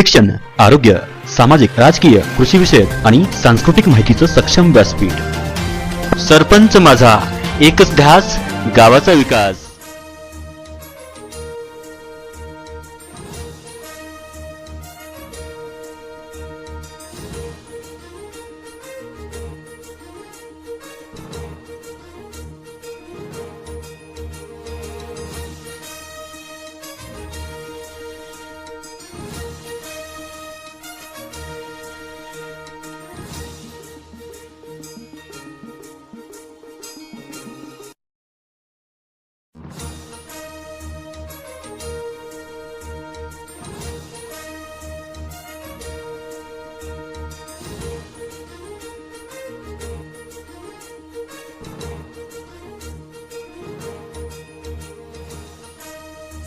शिक्षण आरोग्य सामाजिक राजकीय कृषी विषयक आणि सांस्कृतिक माहितीचं सक्षम व्यासपीठ. सरपंच माझा एकच ध्यास गावाचा विकास.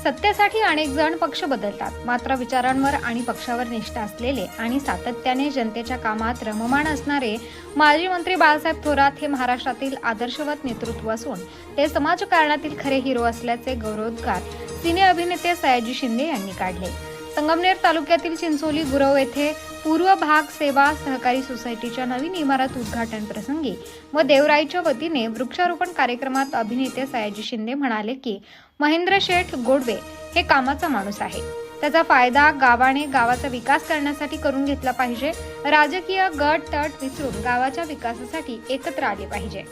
सत्तेसाठी अनेक जण पक्ष बदलतात. मात्र विचारांवर आणि पक्षावर निष्ठा असलेले आणि सातत्याने जनतेच्या कामात रममाण असणारे माजी मंत्री बाळासाहेब थोरात हे महाराष्ट्रातील आदर्शवत नेतृत्व असून ते समाजकारणातील खरे हिरो असल्याचे गौरवोद्गार सिने अभिनेते सयाजी शिंदे यांनी काढले. संगमनेर तालुक्यातील चिंचोली गुरव येथे पूर्व भाग सेवा सहकारी सोसायटीच्या नवीन इमारत उद्घाटन प्रसंगी व देवराईच्या वतीने वृक्षारोपण कार्यक्रमात अभिनेते सयाजी शिंदे म्हणाले की महेंद्र शेठ गोडवे हे कामाचा माणूस आहे. त्याचा फायदा गावाने गावाचा विकास करण्यासाठी करून घेतला पाहिजे. राजकीय गट तट विसरून गावाच्या विकासासाठी एकत्र आले पाहिजे.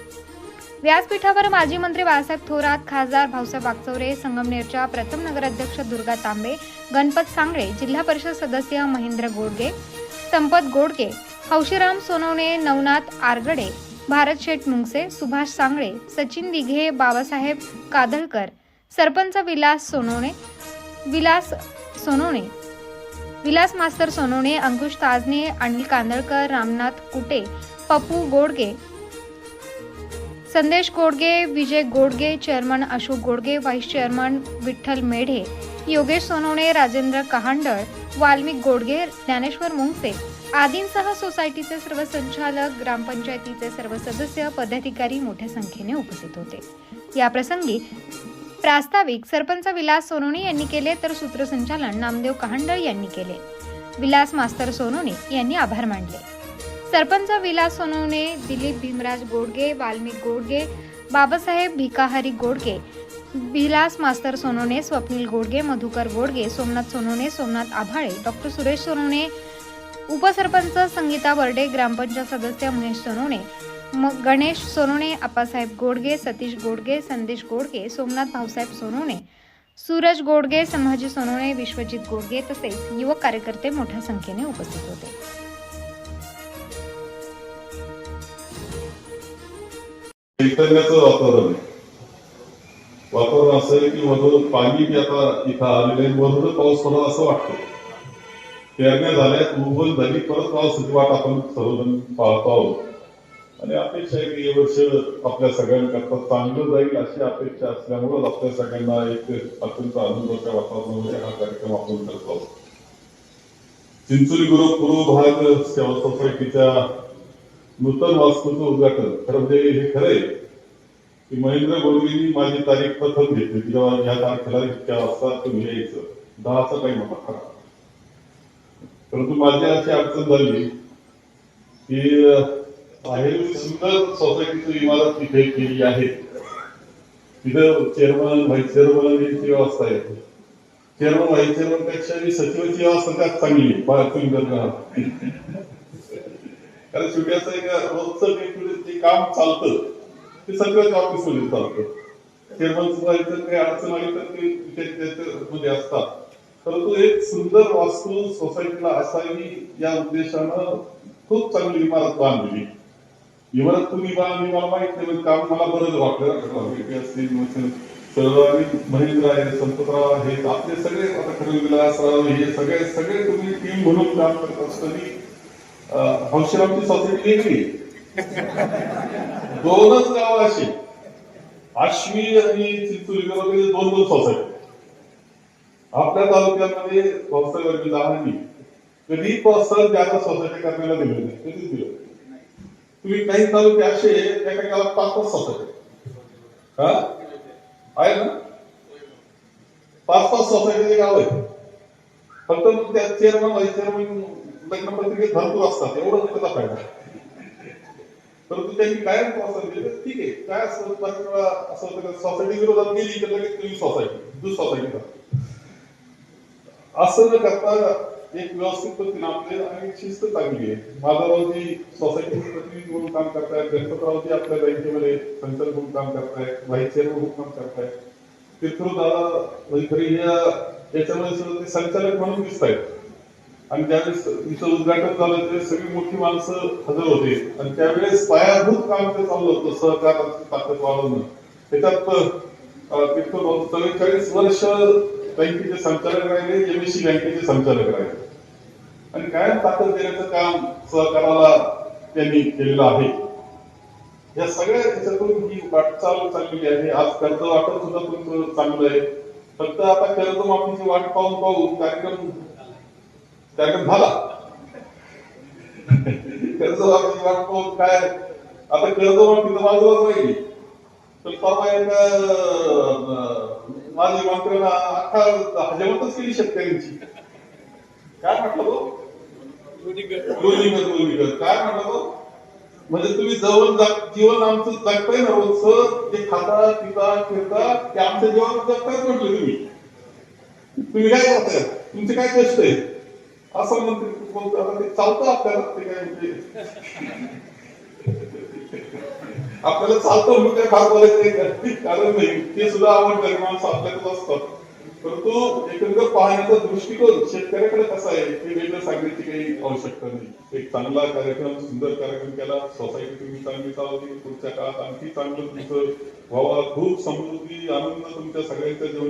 व्यासपीठावर माजी मंत्री बाळासाहेब थोरात खासदार भाऊसाहेब वागचौरे संगमनेरच्या प्रथम नगराध्यक्ष दुर्गा तांबे गणपत सांगळे जिल्हा परिषद सदस्य महेंद्र गोडगे संपत गोडगे हौशीराम सोनवणे नवनाथ आरगडे भारत शेठ मुंगसे सुभाष सांगळे सचिन दिघे बाबासाहेब कादळकर सरपंच विलास सोनवणे विलास सोनवणे विलास मास्तर सोनवणे अंकुश Tajne Anil Kandalkar Ramnath Kute Pappu Godge Sandesh Godge Vijay Godge chairman Ashok Godge vice chairman Vitthal Medhe Yogesh Sonawane Rajendra Kahandal Valmik Godge Dnyaneshwar Mungase आदींसह सोसायटीचे सर्व संचालक ग्रामपंचायतीचे सर्व सदस्य पदाधिकारी मोठ्या संख्येने उपस्थित होते. या प्रसंगी प्रास्ताविक सरपंच विलास सोनवणे यांनी केले तर सूत्रसंचालन नामदेव कहांडळ यांनी केले. विलास मास्तर सोनवणे यांनी आभार मानले. सरपंच विलास सोनवणे दिलीप भीमराज गोडगे वाल्मिक गोडगे बाबासाहेब भिकाहरी गोडगे विलास मास्तर सोनवणे स्वप्नील गोडगे मधुकर गोडगे सोमनाथ सोनवणे सोमनाथ आभाळे डॉक्टर सुरेश सोनवणे उपसरपंच संगीता बर्डे ग्रामपंचायत सदस्य महेश सोनवणे मग गणेश सोनवणे आप्पासाहेब गोडगे सतीश गोडगे संदेश गोडगे सोमनाथ भाऊसाहेब सोनवणे सूरज गोडगे संभाजी सोनवणे विश्वजित गोडगे तसेच युवक कार्यकर्ते मोठ्या संख्येने उपस्थित होते. इंटरनेटचा वातावरण आहे. वातावरण असं आहे की मधून पाणी आता इथं आलेलं आहे. मधून पाऊस पडला असं वाटतं. पेरण्या झाल्या उघल झाली परत पावसाची वाट आपण सर्वजण पाहतो आहोत. आणि अपेक्षा आहे की हे वर्ष आपल्या सगळ्यांकरता चांगलं जाईल अशी अपेक्षा असल्यामुळं आपल्या सगळ्यांना एक अत्यंत आनंदाच्या वातावरणामध्ये हा कार्यक्रम आपण करतो आहोत. चिंचोली गुरु पूर्व भाग सेवा सोसायटीच्या नूतन वास्तूचं उद्घाटन. खरं म्हणजे हे खरं आहे की महेंद्र गोडगेंनी माझी तारीख प्रथम घेतली. होती जेव्हा या तारखेला इतक्या वाजता तुम्ही यायचं. दहाचा काही होता खरा. परंतु माझी अशी अडचण झाली की आहे सुंदर सोसायटीची इमारत तिथे केली आहे. तिथं चेअरमन व्हाईस चेअरमन यांची व्यवस्था आहे. चेअरमन व्हाईस चेअरमनपेक्षा मी सचिवाची व्यवस्था त्यात चांगली आहे. बा- तुम्ही कारण शेवटी असं एक रोजचं जे काम चालतं ते सगळ्याच ऑफिसमध्ये चालतं. चेअरमन सुद्धा काही अडचण आली तर ते त्याच्यामध्ये असतात. परंतु एक सुंदर वास्तू सोसायटीला असावी या उद्देशानं खूप चांगली इमारत बांधली इमारत तुम्ही बांधली मला माहीत नाही काम मला बरंच वाटलं. VP असतील मग महेंद्र आहे संपतराव आहेत आपले सगळे आता खरं विलासराव हे सगळे सगळे तुम्ही टीम म्हणून काम करत असताना हौशेबाबची सोसायटी वेगळी दोनच गाव अशी. आश्वी आणि चिंचोली वगैरे दोन दोन सोसायटी आपल्या तालुक्यामध्ये पावसाळ्यावरची लहानी कधी पावसाळ्यात ज्यादा सोसायटी करण्याला दिलं नाही. कधीच दिलं तुम्ही काही तालुके असे एका गावात पाच पाच सोसायटी हा? आहे ना? पाच पाच सोसायटीचे गाव आहे फक्त मग त्या चेअरमन व्हाईस चेअरमन लग्नपत्रिकेत भरपूर असतात एवढं त्याचा फायदा. परंतु त्यांनी काय प्रोत्साहन ठीक आहे काय असतं बऱ्याच वेळा असं होतं का सोसायटी विरोधात गेली तर लगेच तुम्ही सोसायटी दुस सोसायटीचा असं न करता एक व्यवस्थित पद्धतीने आपले आणि शिस्त चांगली आहे. माधवरावजी सोसायटीचे प्रतिनिधी म्हणून काम करतायत गणपतरावजी आपल्या बँकेमध्ये संचालक म्हणून काम करतायत व्हाईस चेअरमन म्हणून काम करतायत. तीर्थरू दादा वैखरी या याच्यामध्ये सुद्धा ते संचालक म्हणून दिसत आहेत आणि ज्यावेळेस इथं उद्घाटन झालं त्यावेळेस सगळी मोठी माणसं हजर होते. आणि त्यावेळेस पायाभूत काम ते चाललं होतं सहकाराची ताकद वाढवणं. त्याच्यात अं, चव्वेचाळीस वर्ष बँकेचे संचालक राहिले एमएससी बँकेचे संचालक राहिले. आणि कायम ताकद देण्याचं काम सहकाराला त्यांनी केलेलं आहे. या सगळ्या त्याच्यातून ही वाटचाल चाललेली आहे. आज कर्ज वाटप सुद्धा तुमचं चांगलं आहे. फक्त आता कर्जमाफीची वाट पाहून पाहून कार्यक्रम कार्यक्रम झाला. कर्जमाफीची वाट काय आता कर्जमाफी तर बाजूलाच राहिली तर परवा एका माझी मंत्र्यांना अख्खा हजामतच केली शेतकऱ्यांची. काय म्हटलं तो? काय म्हटलं तो? म्हणजे तुम्ही जवळ जीवन आमचं जगताय ना रोजचं जे खाता पिता फिरता ते आमच्या जीवन जगतायच म्हटलं तुम्ही. तुम्ही काय करताय? तुमचे काय कष्ट आहे? असं म्हणते बोलतो आता ते चालतं आपल्याला ते काय म्हणजे आपल्याला चालतं म्हणून काय फार बोलायचं कारण नाही ते सुद्धा आवडतं माणसं आपल्याकडे असतात. परंतु एकंदर पाहण्याचा दृष्टिकोन शेतकऱ्याकडे कसा आहे हे वेगळं सांगण्याची काही आवश्यकता नाही. एक चांगला कार्यक्रम सुंदर कार्यक्रम केला सोसायटी तुम्ही चांगली चालवली पुढच्या काळात आणखी चांगलं तुमचं व्हावा. खूप समृद्धी आनंद तुमच्या सगळ्यांच्या जीवनात